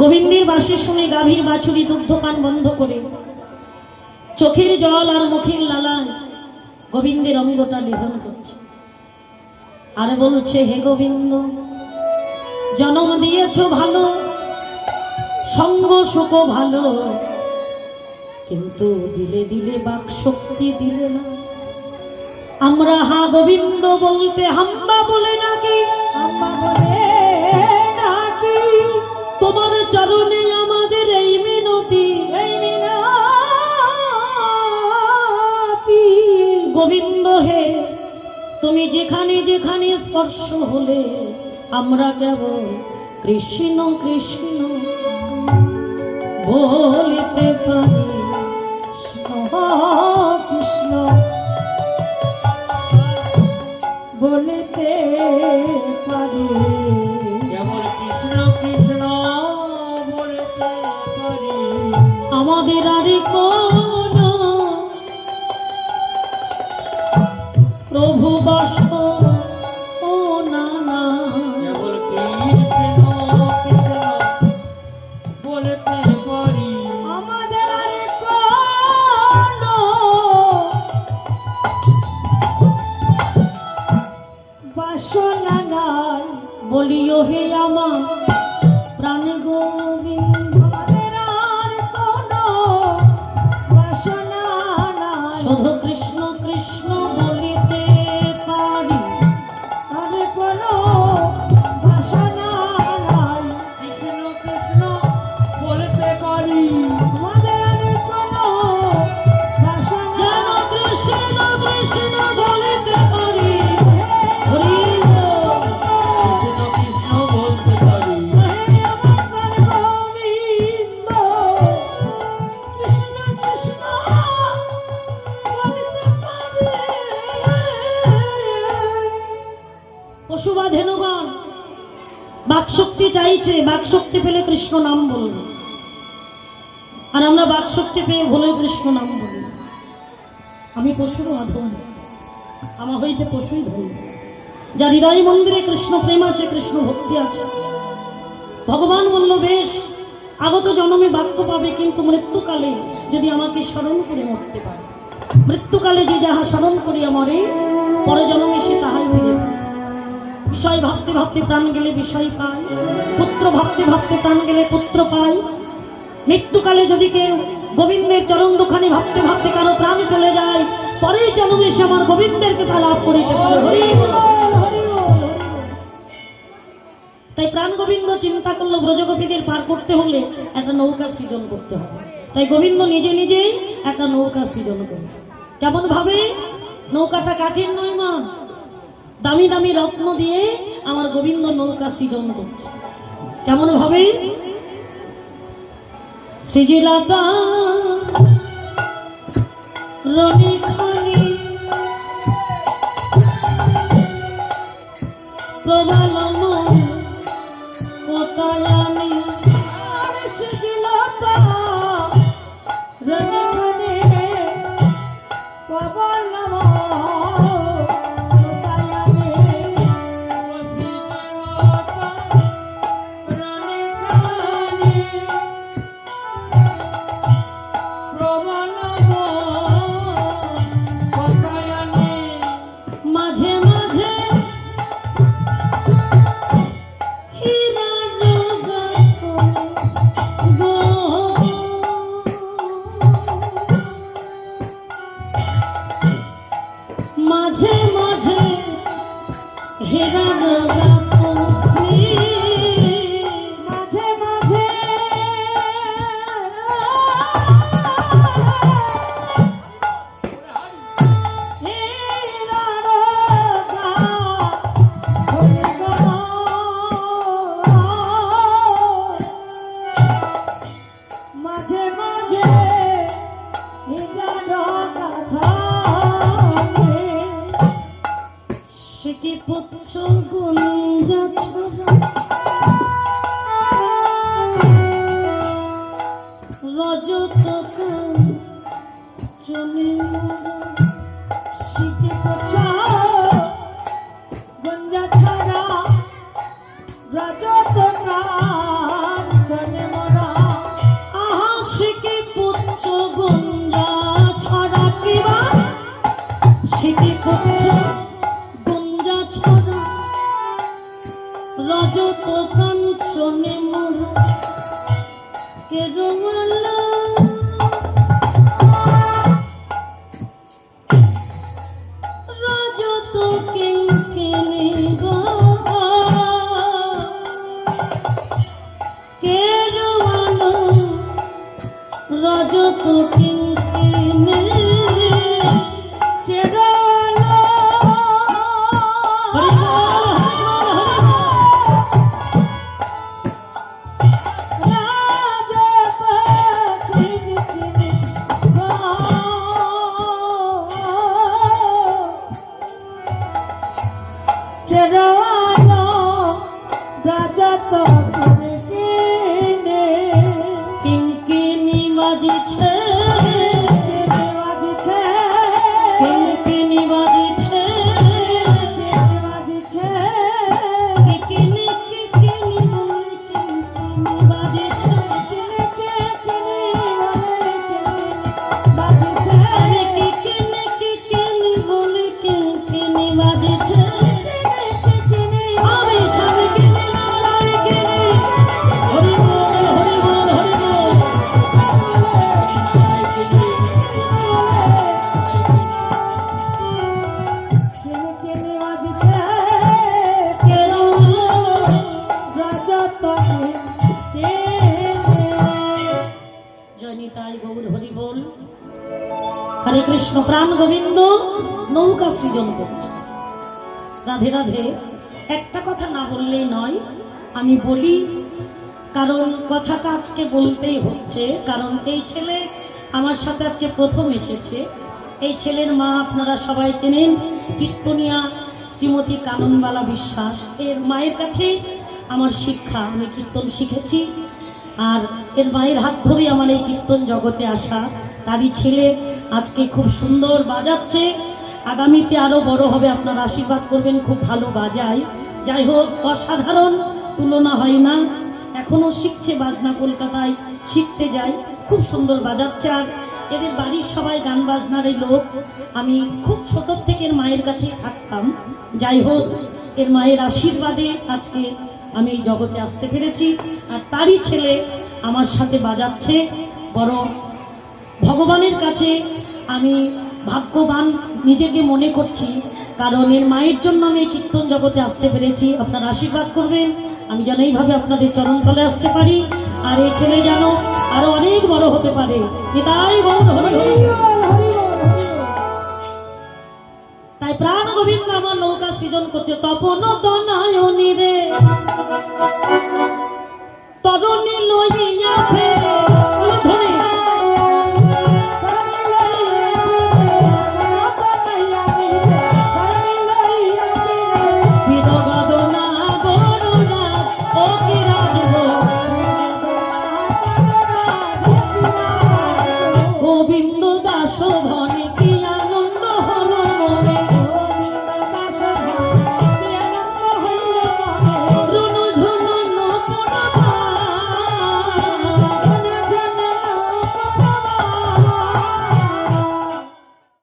গোবিন্দের বাসে শুনে গাভীর বাছুরি দুগ্ধপান বন্ধ করে। চোখের জল আর মুখের লালায় গোবিন্দের অঙ্গটা নিধন করছে। আর বলছে, হে গোবিন্দ, জন্ম দিয়েছ ভালো, সঙ্গ সুখ ভালো, কিন্তু দিলে দিলে বাক শক্তি দিলে না। আমরা হা গোবিন্দ বলতে হাম্বা বলে নাকি? হাম্বা বলে? তোমার চরণে আমাদের এই মিনতি এই মিনতি। গোবিন্দ হে, তুমি যেখানে যেখানে স্পর্শ হলে আমরা কেবল কৃষ্ণ কৃষ্ণ। বলতে পারি কৃষ্ণ। বলতে পারি। আমাদের আর কোন। প্রভু নাই বলিও হে আমার প্রাণ গোবিন্দ। বাকশক্তি চাইছে, বাকশক্তি পেলে কৃষ্ণ নাম বলব আর আমরা বাকশক্তি পেয়ে ভুলে কৃষ্ণ নাম বলি। আমি পশুর অধম আমার হইতে পশুই ধরি যার হৃদয় মন্দিরে কৃষ্ণ প্রেম আছে, কৃষ্ণ ভক্তি আছে। ভগবান বলল, বেশ, আগত জন্মে বাক্য পাবে, কিন্তু মৃত্যুকালে যদি আমাকে স্মরণ করে মরতে পারে। মৃত্যুকালে যে যাহা স্মরণ করিয়া মরে পরে জন্মে সে তাহাই ফিরে পায়। বিষয় ভাবতে ভাবতে প্রাণ গেলে বিষয় পায়, পুত্র ভাবতে ভাবতে প্রাণ গেলে পুত্র পায়। মৃত্যুকালে যদি কেউ গোবিন্দের চরণ দুখানি ভাবতে ভাবতে কারও প্রাণ চলে যায় পরে জন্মে সে আমার গোবিন্দের কৃপা লাভ করিতে পারে। তাই প্রাণ গোবিন্দ চিন্তা করল ব্রজগোপীদের পার করতে হলে একটা নৌকা সৃজন করতে হবে। তাই গোবিন্দ নিজে নিজেই একটা নৌকা সৃজন করে কেমন ভাবে নৌকাটা কাঠের নয়। মা দামি দামি রত্ন দিয়ে আমার গোবিন্দ নৌকা সৃজন করছে। কেমন ভাবে? সৃজিলাতা রনি খানি হীরা জগত রজত কিনকিনে কৃষ্ণ প্রাণ গোবিন্দ, নৌকা সৃজন করছে। রাধে রাধে, একটা কথা না বললেই নয়, আমি বলি, কারণ কথাটা আজকে বলতেই হচ্ছে, কারণ এই ছেলে আমার সাথে আজকে প্রথম এসেছে। এই ছেলের মা আপনারা সবাই চেনেন, কীর্তনিয়া শ্রীমতী কাননবালা বিশ্বাস। এর মায়ের কাছে আমার শিক্ষা, আমি কীর্তন শিখেছি। আর এর মায়ের হাত ধরেই আমার এই কীর্তন জগতে আসা। তারই ছেলে আজকে খুব সুন্দর বাজাচ্ছে। আগামীতে আরও বড় হবে, আপনার আশীর্বাদ করবেন, খুব ভালো বাজায়। যাই হোক, অসাধারণ, তুলনা হয় না। এখনও শিখছে বাজনা কলকাতায়, শিখতে যায়। খুব সুন্দর বাজাচ্ছে। আর এদের বাড়ির সবাই গান বাজনার লোক। আমি খুব ছোট থেকে মায়ের কাছেই থাকতাম। যাই হোক, এর মায়ের আশীর্বাদে আজকে আমি এই জগতে আসতে পেরেছি। আর তারই ছেলে আমার সাথে বাজাচ্ছে। বড় ভগবানের কাছে আমি ভাগ্যবান নিজেকে মনে করছি, কারণ এর মায়ের জন্য আমি এই কীর্তন জগতে আসতে পেরেছি। আপনারা আশীর্বাদ করবেন, আমি যেন এইভাবে আপনাদের চরণতলে আসতে পারি। আর এই ছেলে যেন আরও অনেক বড় হতে পারে। এটাই বড় তাই প্রাণ গোবিন্দ আমার নৌকা সৃজন করছে, তপন তনায় রে। তরণী লইয়া ফের